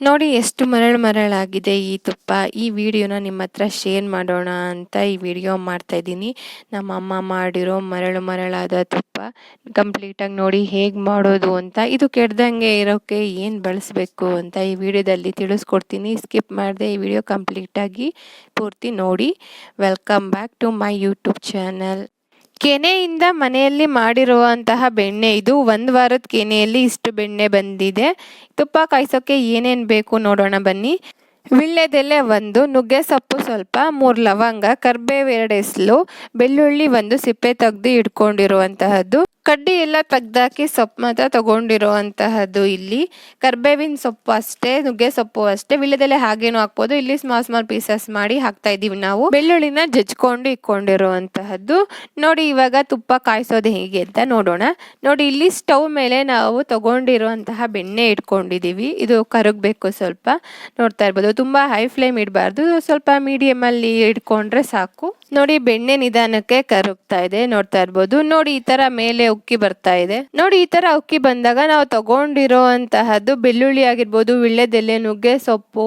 ನೋಡಿ ಎಷ್ಟು ಮರಳು ಮರಳಾಗಿದೆ ಈ ತುಪ್ಪ. ಈ ವಿಡಿಯೋನ ನಿಮ್ಮ ಹತ್ರ ಶೇರ್ ಮಾಡೋಣ ಅಂತ ಈ ವಿಡಿಯೋ ಮಾಡ್ತಾ ಇದ್ದೀನಿ. ನಮ್ಮ ಅಮ್ಮ ಮಾಡಿರೋ ಮರಳು ಮರಳಾದ ತುಪ್ಪ. ಕಂಪ್ಲೀಟಾಗಿ ನೋಡಿ ಹೇಗೆ ಮಾಡೋದು ಅಂತ. ಇದು ಕೆಡ್ದಂಗೆ ಇರೋಕ್ಕೆ ಏನು ಬಳಸಬೇಕು ಅಂತ ಈ ವಿಡಿಯೋದಲ್ಲಿ ತಿಳಿಸ್ಕೊಡ್ತೀನಿ. ಸ್ಕಿಪ್ ಮಾಡಿದೆ ಈ ವಿಡಿಯೋ ಕಂಪ್ಲೀಟಾಗಿ ಪೂರ್ತಿ ನೋಡಿ. Welcome back to my YouTube channel ಕೆನೆಯಿಂದ ಮನೆಯಲ್ಲಿ ಮಾಡಿರುವಂತಹ ಬೆಣ್ಣೆ, ಇದು ಒಂದು ವಾರದ ಕೆನೆಯಲ್ಲಿ ಇಷ್ಟು ಬೆಣ್ಣೆ ಬಂದಿದೆ. ತುಪ್ಪ ಕಾಯಿಸೋಕೆ ಏನೇನು ಬೇಕು ನೋಡೋಣ ಬನ್ನಿ. ವಿಳ್ಯದೆಲೆ ಒಂದು, ನುಗ್ಗೆ ಸೊಪ್ಪು ಸ್ವಲ್ಪ, ಮೂರು ಲವಂಗ ಕರ್ಬೇವು ಎರಡು ಬೆಳ್ಳುಳ್ಳಿ ಒಂದು ಸಿಪ್ಪೆ ತೆಗೆದು ಇಟ್ಕೊಂಡಿರುವಂತಹದ್ದು. ಕಡ್ಡಿ ಎಲ್ಲ ತೆಗ್ದಾಕಿ ಸೊಪ್ಪು ಮಾತ್ರ ತಗೊಂಡಿರುವಂತಹದ್ದು ಇಲ್ಲಿ. ಕರ್ಬೇವಿನ ಸೊಪ್ಪು ಅಷ್ಟೇ, ನುಗ್ಗೆ ಸೊಪ್ಪು ಅಷ್ಟೇ. ವಿಳ್ಯದೆಲೆ ಹಾಗೇನು ಹಾಕ್ಬೋದು. ಇಲ್ಲಿ ಸ್ಮಾಲ್ ಸ್ಮಾಲ್ ಪೀಸಸ್ ಮಾಡಿ ಹಾಕ್ತಾ ಇದ್ದೀವಿ ನಾವು. ಬೆಳ್ಳುಳ್ಳಿನ ಜಜ್ಕೊಂಡು ಇಟ್ಕೊಂಡಿರುವಂತಹದ್ದು. ನೋಡಿ ಇವಾಗ ತುಪ್ಪ ಕಾಯಿಸೋದು ಹೇಗೆ ಅಂತ ನೋಡೋಣ. ನೋಡಿ ಇಲ್ಲಿ ಸ್ಟವ್ ಮೇಲೆ ನಾವು ತಗೊಂಡಿರುವಂತಹ ಬೆಣ್ಣೆ ಇಟ್ಕೊಂಡಿದೀವಿ ಇದು ಕರಗಬೇಕು ಸ್ವಲ್ಪ. ನೋಡ್ತಾ ಇರ್ಬೋದು. ತುಂಬಾ ಹೈ ಫ್ಲೇಮ್ ಇಡಬಾರ್ದು. ಸ್ವಲ್ಪ ಮೀಡಿಯಂ ಅಲ್ಲಿ ಇಟ್ಕೊಂಡ್ರೆ ಸಾಕು. ನೋಡಿ ಬೆಣ್ಣೆ ನಿಧಾನಕ್ಕೆ ಕರಗ್ತಾ ಇದೆ. ನೋಡ್ತಾ ಇರ್ಬೋದು. ನೋಡಿ ಈ ತರ ಮೇಲೆ ಉಕ್ಕಿ ಬರ್ತಾ ಇದೆ. ನೋಡಿ ಈ ತರ ಉಕ್ಕಿ ಬಂದಾಗ ನಾವು ತಗೊಂಡಿರೋಂತಹದ್ದು ಬೆಳ್ಳುಳ್ಳಿ ಆಗಿರ್ಬೋದು ವಿಳ್ಳೆದೆಲೆ ನುಗ್ಗೆ, ಸೊಪ್ಪು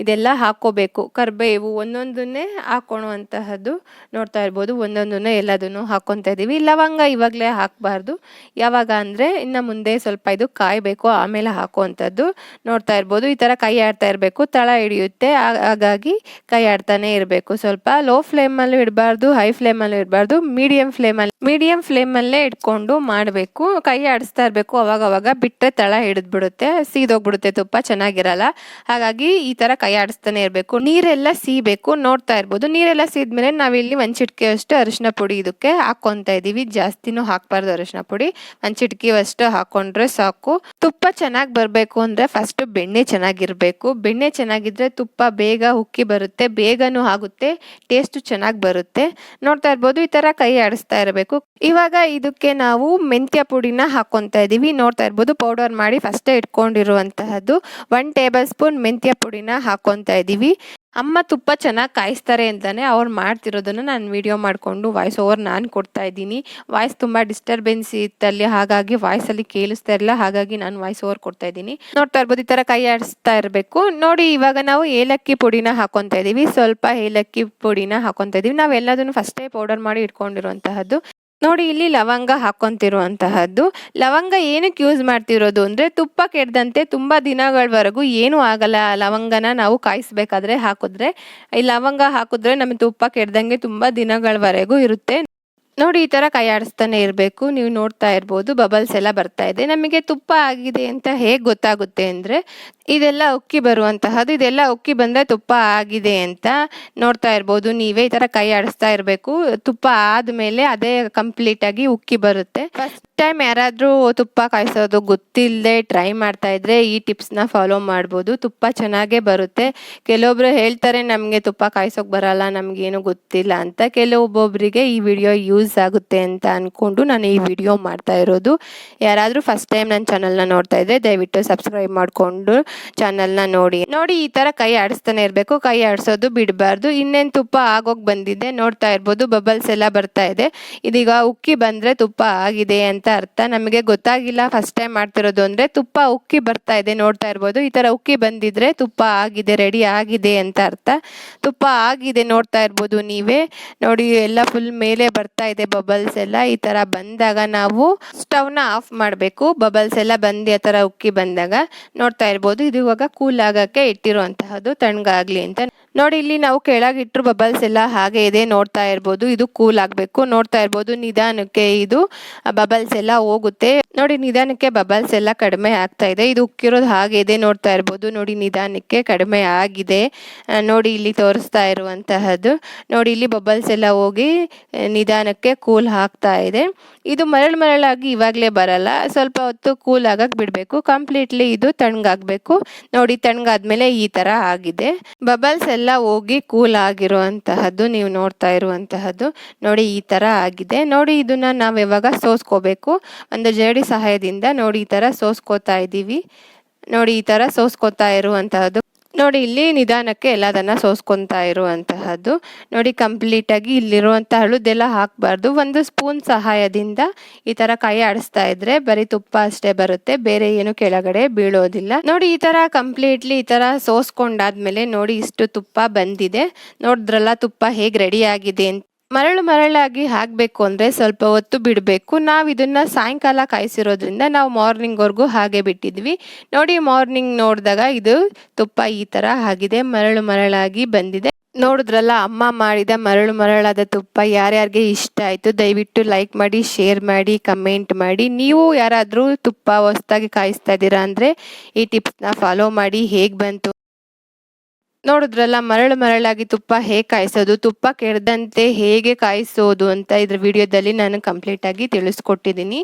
ಇದೆಲ್ಲ ಹಾಕೋಬೇಕು. ಕರ್ಬೇವು ಒಂದೊಂದನ್ನೇ ಹಾಕೊಳ್ಳುವಂತಹದ್ದು ನೋಡ್ತಾ ಇರ್ಬೋದು. ಒಂದೊಂದನ್ನೇ ಎಲ್ಲದನ್ನು ಹಾಕೊಂತ ಇದೀವಿ ಲವಂಗ ಇವಾಗಲೇ ಹಾಕಬಾರ್ದು. ಯಾವಾಗ ಅಂದ್ರೆ ಇನ್ನ ಮುಂದೆ ಸ್ವಲ್ಪ ಇದು ಕಾಯಬೇಕು. ಆಮೇಲೆ ಹಾಕುವಂಥದ್ದು ನೋಡ್ತಾ ಇರ್ಬೋದು. ಈ ತರ ಕೈ ಆಡ್ತಾ ಇರಬೇಕು. ತಳ ಹಿಡಿಯುತ್ತೆ. ಹಾಗಾಗಿ ಕೈ ಆಡ್ತಾನೆ ಇರಬೇಕು. ಸ್ವಲ್ಪ ಲೋ ಫ್ಲೇಮಲ್ಲೂ ಇಡಬಾರ್ದು ಹೈ ಫ್ಲೇಮಲ್ಲೂ ಇಡಬಾರ್ದು ಮೀಡಿಯಂ ಫ್ಲೇಮಲ್ಲಿ ಮೀಡಿಯಂ ಫ್ಲೇಮಲ್ಲೇ ಇಟ್ಕೊಂಡು ಮಾಡಬೇಕು. ಕೈ ಆಡಿಸ್ತಾ ಇರಬೇಕು ಅವಾಗ ಅವಾಗ ಬಿಟ್ಟರೆ ತಳ ಹಿಡಿದ್ಬಿಡುತ್ತೆ, ಸೀದೋಗ್ಬಿಡುತ್ತೆ ತುಪ್ಪ, ಚೆನ್ನಾಗಿರಲ್ಲ. ಹಾಗಾಗಿ ಈ ಥರ ಕೈ ಆಡಿಸ್ತಾನೆ ಇರಬೇಕು. ನೀರೆಲ್ಲ ಸೀಬೇಕು, ನೋಡ್ತಾ ಇರ್ಬೋದು. ನೀರೆಲ್ಲ ಸೀದ್ಮೇಲೆ ನಾವಿಲ್ಲಿ ಒಂದು ಚಿಟಿಕೆ ಅಷ್ಟು ಅರಿಶಿನ ಪುಡಿ ಇದಕ್ಕೆ ಹಾಕ್ಕೊತಾ ಇದೀವಿ ಜಾಸ್ತಿನೂ ಹಾಕ್ಬಾರ್ದು ಅರಿಶಿನ ಪುಡಿ. ಒಂದು ಚಿಟಿಕೆ ಅಷ್ಟು ಹಾಕೊಂಡ್ರೆ ಸಾಕು. ತುಪ್ಪ ಚೆನ್ನಾಗಿ ಬರಬೇಕು ಅಂದರೆ ಫಸ್ಟ್ ಬೆಣ್ಣೆ ಚೆನ್ನಾಗಿರಬೇಕು. ಬೆಣ್ಣೆ ಚೆನ್ನಾಗಿದ್ರೆ ತುಪ್ಪ ಬೇಗ ಉಕ್ಕಿ ಬರುತ್ತೆ, ಬೇಗನೂ ಆಗುತ್ತೆ ಟೇಸ್ಟು ಚೆನ್ನಾಗಿ ಬರುತ್ತೆ. ನೋಡ್ತಾ ಇರ್ಬೋದು, ಈ ತರ ಕೈ ಆಡಿಸ್ತಾ ಇರಬೇಕು. ಇವಾಗ ಇದಕ್ಕೆ ನಾವು ಮೆಂತ್ಯ ಪುಡಿನ ಹಾಕೊಂತ ಇದೀವಿ. ನೋಡ್ತಾ ಇರ್ಬೋದು ಪೌಡರ್ ಮಾಡಿ ಫಸ್ಟೇ ಇಟ್ಕೊಂಡಿರುವಂತಹದ್ದು. ಒನ್ ಟೇಬಲ್ ಸ್ಪೂನ್ ಮೆಂತ್ಯ ಪುಡಿನ ಹಾಕೊಂತ ಇದೀವಿ. ಅಮ್ಮ ತುಪ್ಪ ಚೆನ್ನಾಗಿ ಕಾಯಿಸ್ತಾರೆ ಅಂತಲೇ ಅವ್ರು ಮಾಡ್ತಿರೋದನ್ನು ನಾನು ವಿಡಿಯೋ ಮಾಡಿಕೊಂಡು ವಾಯ್ಸ್ ಓವರ್ ನಾನು ಕೊಡ್ತಾ ಇದ್ದೀನಿ. ವಾಯ್ಸ್ ತುಂಬ ಡಿಸ್ಟರ್ಬೆನ್ಸ್ ಇತ್ತಲ್ಲಿ, ಹಾಗಾಗಿ ವಾಯ್ಸಲ್ಲಿ ಕೇಳಿಸ್ತಾ ಇರಲಿಲ್ಲ, ಹಾಗಾಗಿ ನಾನು ವಾಯ್ಸ್ ಓವರ್ ಕೊಡ್ತಾ ಇದ್ದೀನಿ. ನೋಡ್ತಾ ಇರ್ಬೋದು ಈ ಥರ ಕೈ ಆಡಿಸ್ತಾ ಇರಬೇಕು. ನೋಡಿ, ಇವಾಗ ನಾವು ಏಲಕ್ಕಿ ಪುಡಿನ ಹಾಕೊತಾ ಇದ್ದೀವಿ ಸ್ವಲ್ಪ ಏಲಕ್ಕಿ ಪುಡಿನ ಹಾಕೊತಾ ಇದ್ದೀವಿ ನಾವು ಎಲ್ಲದನ್ನು ಫಸ್ಟೇ ಪೌಡರ್ ಮಾಡಿ ಇಟ್ಕೊಂಡಿರುವಂತಹದ್ದು. ನೋಡಿ, ಇಲ್ಲಿ ಲವಂಗ ಹಾಕೊಂತಿರುವಂತಹದ್ದು ಲವಂಗ ಏನಕ್ಕೆ ಯೂಸ್ ಮಾಡ್ತಿರೋದು ಅಂದರೆ, ತುಪ್ಪ ಕೆಡ್ದಂತೆ ತುಂಬ ದಿನಗಳವರೆಗೂ ಏನೂ ಆಗಲ್ಲ. ಲವಂಗನ ನಾವು ಕಾಯಿಸ್ಬೇಕಾದ್ರೆ ಹಾಕಿದ್ರೆ. ಈ ಲವಂಗ ಹಾಕಿದ್ರೆ ನಮಗೆ ತುಪ್ಪ ಕೆಡ್ದಂಗೆ ತುಂಬ ದಿನಗಳವರೆಗೂ ಇರುತ್ತೆ. ನೋಡಿ, ಈ ತರ ಕೈ ಆಡಿಸ್ತಾನೆ ಇರಬೇಕು. ನೀವು ನೋಡ್ತಾ ಇರ್ಬೋದು ಬಬಲ್ಸ್ ಎಲ್ಲ ಬರ್ತಾ ಇದೆ. ನಮಗೆ ತುಪ್ಪ ಆಗಿದೆ ಅಂತ ಹೇಗೆ ಗೊತ್ತಾಗುತ್ತೆ ಅಂದ್ರೆ, ಇದೆಲ್ಲ ಉಕ್ಕಿ ಬರುವಂತಹದ್ದು, ಇದೆಲ್ಲ ಉಕ್ಕಿ ಬಂದ್ರೆ ತುಪ್ಪ ಆಗಿದೆ ಅಂತ ನೋಡ್ತಾ ಇರ್ಬೋದು. ನೀವೇ ಈ ತರ ಕೈ ಆಡಿಸ್ತಾ ಇರಬೇಕು. ತುಪ್ಪ ಆದಮೇಲೆ ಅದೇ ಕಂಪ್ಲೀಟ್ ಆಗಿ ಉಕ್ಕಿ ಬರುತ್ತೆ. ಫಸ್ಟ್ ಟೈಮ್ ಯಾರಾದ್ರೂ ತುಪ್ಪ ಕಾಯಿಸೋದು ಗೊತ್ತಿಲ್ಲದೆ ಟ್ರೈ ಮಾಡ್ತಾ ಇದ್ರೆ ಈ ಟಿಪ್ಸ್ನ ಫಾಲೋ ಮಾಡ್ಬೋದು. ತುಪ್ಪ ಚೆನ್ನಾಗೇ ಬರುತ್ತೆ. ಕೆಲವೊಬ್ರು ಹೇಳ್ತಾರೆ, ನಮಗೆ ತುಪ್ಪ ಕಾಯಿಸೋಕೆ ಬರಲ್ಲ, ನಮಗೇನು ಗೊತ್ತಿಲ್ಲ ಅಂತ. ಕೆಲವೊಬ್ಬೊಬ್ಬರಿಗೆ ಈ ವಿಡಿಯೋ ಯೂಸ್ ಆಗುತ್ತೆ ಅಂತ ಅಂದ್ಕೊಂಡು ನಾನು ಈ ವಿಡಿಯೋ ಮಾಡ್ತಾ ಇರೋದು. ಯಾರಾದರೂ ಫಸ್ಟ್ ಟೈಮ್ ನನ್ನ ಚಾನಲ್ನ ನೋಡ್ತಾ ಇದ್ದರೆ ದಯವಿಟ್ಟು ಸಬ್ಸ್ಕ್ರೈಬ್ ಮಾಡಿಕೊಂಡು ಚಾನಲ್ನ ನೋಡಿ. ನೋಡಿ, ಈ ಥರ ಕೈ ಆಡಿಸ್ತಾನೆ ಇರಬೇಕು. ಕೈ ಆಡಿಸೋದು ಬಿಡಬಾರ್ದು. ಇನ್ನೇನು ತುಪ್ಪ ಆಗೋಗಿ ಬಂದಿದೆ, ನೋಡ್ತಾ ಇರ್ಬೋದು. ಬಬಲ್ಸ್ ಎಲ್ಲ ಬರ್ತಾ ಇದೆ. ಇದೀಗ ಉಕ್ಕಿ ಬಂದರೆ ತುಪ್ಪ ಆಗಿದೆ ಅಂತ ಅರ್ಥ. ನಮಗೆ ಗೊತ್ತಾಗಿಲ್ಲ ಫಸ್ಟ್ ಟೈಮ್ ಮಾಡ್ತಿರೋದು ಅಂದರೆ ತುಪ್ಪ ಉಕ್ಕಿ ಬರ್ತಾ ಇದೆ, ನೋಡ್ತಾ ಇರ್ಬೋದು. ಈ ಥರ ಉಕ್ಕಿ ಬಂದಿದ್ರೆ ತುಪ್ಪ ಆಗಿದೆ ರೆಡಿ ಆಗಿದೆ ಅಂತ ಅರ್ಥ. ತುಪ್ಪ ಆಗಿದೆ, ನೋಡ್ತಾ ಇರ್ಬೋದು ನೀವೇ. ನೋಡಿ, ಎಲ್ಲ ಫುಲ್ ಮೇಲೆ ಬರ್ತಾ ಇದೆ. ಬಬಲ್ಸ್ ಎಲ್ಲ. ಈ ಥರ ಬಂದಾಗ ನಾವು ಸ್ಟವ್ನ ಆಫ್ ಮಾಡಬೇಕು. ಬಬಲ್ಸ್ ಎಲ್ಲ ಬಂದು ಆ ಥರ ಉಕ್ಕಿ ಬಂದಾಗ ನೋಡ್ತಾ ಇರ್ಬೋದು. ಇದು ಇವಾಗ ಕೂಲ್ ಆಗಕ್ಕೆ ಇಟ್ಟಿರುವಂತಹದ್ದು ತಣ್ಣಗಾಗ್ಲಿ ಅಂತ. ನೋಡಿ, ಇಲ್ಲಿ ನಾವು ಕೆಳಗಿಟ್ಟರು ಬಬಲ್ಸ್ ಎಲ್ಲ ಹಾಗೆ ಇದೆ ನೋಡ್ತಾ ಇರ್ಬೋದು. ಇದು ಕೂಲ್ ಆಗಬೇಕು. ನೋಡ್ತಾ ಇರ್ಬೋದು. ನಿಧಾನಕ್ಕೆ ಇದು ಬಬಲ್ಸ್ ಎಲ್ಲ ಹೋಗುತ್ತೆ. ನೋಡಿ, ನಿಧಾನಕ್ಕೆ ಬಬಲ್ಸ್ ಎಲ್ಲ ಕಡಿಮೆ ಆಗ್ತಾ ಇದೆ. ಇದು ಉಕ್ಕಿರೋದು ಹಾಗೆ ಇದೆ ನೋಡ್ತಾ ಇರ್ಬೋದು. ನೋಡಿ, ನಿಧಾನಕ್ಕೆ ಕಡಿಮೆ ಆಗಿದೆ. ನೋಡಿ, ಇಲ್ಲಿ ತೋರಿಸ್ತಾ ಇರುವಂತಹದ್ದು. ನೋಡಿ, ಇಲ್ಲಿ ಬಬಲ್ಸ್ ಎಲ್ಲ ಹೋಗಿ ನಿಧಾನಕ್ಕೆ ಕೂಲ್ ಆಗ್ತಾ ಇದೆ. ಇದು ಮರಳ್ ಮರಳಾಗಿ ಇವಾಗಲೇ ಬರಲ್ಲ. ಸ್ವಲ್ಪ ಹೊತ್ತು ಕೂಲ್ ಆಗಕ್ಕೆ ಬಿಡಬೇಕು. ಕಂಪ್ಲೀಟ್ಲಿ ಇದು ತಣ್ಣಗಾಗಬೇಕು. ನೋಡಿ, ತಣ್ಣಗಾದ್ಮೇಲೆ ಈ ಥರ ಆಗಿದೆ. ಬಬಲ್ಸ್ ಎಲ್ಲ ಹೋಗಿ ಕೂಲ್ ಆಗಿರುವಂತಹದ್ದು, ನೀವು ನೋಡ್ತಾ ಇರುವಂತಹದ್ದು ನೋಡಿ ಈ ಥರ ಆಗಿದೆ. ನೋಡಿ, ಇದನ್ನ ನಾವು ಯಾವಾಗ ಸೋಸ್ಕೋಬೇಕು? ಒಂದು ಜೇಡಿ ಸಹಾಯದಿಂದ ನೋಡಿ ಈ ಥರ ಸೋಸ್ಕೋತಾ ಇದ್ದೀವಿ ನೋಡಿ, ಈ ಥರ ಸೋಸ್ಕೋತಾ ಇರುವಂತಹದ್ದು. ನೋಡಿ, ಇಲ್ಲಿ ನಿಧಾನಕ್ಕೆ ಎಲ್ಲದನ್ನ ಸೋಸ್ಕೊತಾ ಇರುವಂತಹದ್ದು. ನೋಡಿ ಕಂಪ್ಲೀಟ್ ಆಗಿ ಇಲ್ಲಿರುವಂತಹ ಹಳುದೆಲ್ಲ ಹಾಕಬಾರ್ದು. ಒಂದು ಸ್ಪೂನ್ ಸಹಾಯದಿಂದ ಈ ತರ ಕೈ ಆಡಿಸ್ತಾ ಇದ್ರೆ ಬರೀ ತುಪ್ಪ ಅಷ್ಟೇ ಬರುತ್ತೆ, ಬೇರೆ ಏನು ಕೆಳಗಡೆ ಬೀಳೋದಿಲ್ಲ. ನೋಡಿ, ಈ ತರ ಕಂಪ್ಲೀಟ್ಲಿ ಈ ತರ ಸೋಸ್ಕೊಂಡಾದ್ಮೇಲೆ ನೋಡಿ, ಇಷ್ಟು ತುಪ್ಪ ಬಂದಿದೆ. ನೋಡಿದ್ರಲ್ಲ ತುಪ್ಪ ಹೇಗ್ ರೆಡಿ ಆಗಿದೆ ಅಂತ. ಮರಳು ಮರಳಾಗಿ ಹಾಕಬೇಕು ಅಂದರೆ ಸ್ವಲ್ಪ ಹೊತ್ತು ಬಿಡಬೇಕು. ನಾವು ಇದನ್ನು ಸಾಯಂಕಾಲ ಕಾಯಿಸಿರೋದ್ರಿಂದ ನಾವು ಮಾರ್ನಿಂಗ್ವರೆಗೂ ಹಾಗೆ ಬಿಟ್ಟಿದ್ವಿ. ನೋಡಿ ಮಾರ್ನಿಂಗ್ ನೋಡಿದಾಗ ಇದು ತುಪ್ಪ ಈ ಥರ ಆಗಿದೆ, ಮರಳು ಮರಳಾಗಿ ಬಂದಿದೆ. ನೋಡಿದ್ರಲ್ಲ, ಅಮ್ಮ ಮಾಡಿದ ಮರಳು ಮರಳಾದ ತುಪ್ಪ ಯಾರ್ಯಾರಿಗೆ ಇಷ್ಟ ಆಯಿತು ದಯವಿಟ್ಟು ಲೈಕ್ ಮಾಡಿ ಶೇರ್ ಮಾಡಿ ಕಮೆಂಟ್ ಮಾಡಿ. ನೀವು ಯಾರಾದರೂ ತುಪ್ಪ ಹೊಸ್ದಾಗಿ ಕಾಯಿಸ್ತಾ ಇದ್ದೀರಾ ಅಂದರೆ ಈ ಟಿಪ್ಸ್ನ ಫಾಲೋ ಮಾಡಿ. ಹೇಗೆ ಬಂತು? ನೋಡಿದ್ರಲ್ಲ, ಮರಳು ಮರಳಾಗಿ ತುಪ್ಪ ಹೇಗೆ ಕಾಯಿಸೋದು, ತುಪ್ಪ ಕೆಡದಂತೆ ಹೇಗೆ ಕಾಯಿಸೋದು ಅಂತ ಇದ್ರ ವಿಡಿಯೋದಲ್ಲಿ ನಾನು ಕಂಪ್ಲೀಟ್ ಆಗಿ ತಿಳಿಸ್ಕೊಟ್ಟಿದ್ದೀನಿ.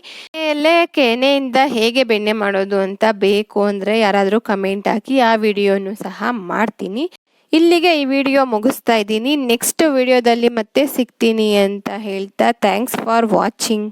ಎಲೆ ಕೆನೆಯಿಂದ ಹೇಗೆ ಬೆಣ್ಣೆ ಮಾಡೋದು ಅಂತ ಬೇಕು ಅಂದರೆ ಯಾರಾದರೂ ಕಮೆಂಟ್ ಹಾಕಿ, ಆ ವಿಡಿಯೋನು ಸಹ ಮಾಡ್ತೀನಿ. ಇಲ್ಲಿಗೆ ಈ ವಿಡಿಯೋ ಮುಗಿಸ್ತಾ ಇದ್ದೀನಿ. ನೆಕ್ಸ್ಟ್ ವಿಡಿಯೋದಲ್ಲಿ ಮತ್ತೆ ಸಿಗ್ತೀನಿ ಅಂತ ಹೇಳ್ತಾ ಥ್ಯಾಂಕ್ಸ್ ಫಾರ್ ವಾಚಿಂಗ್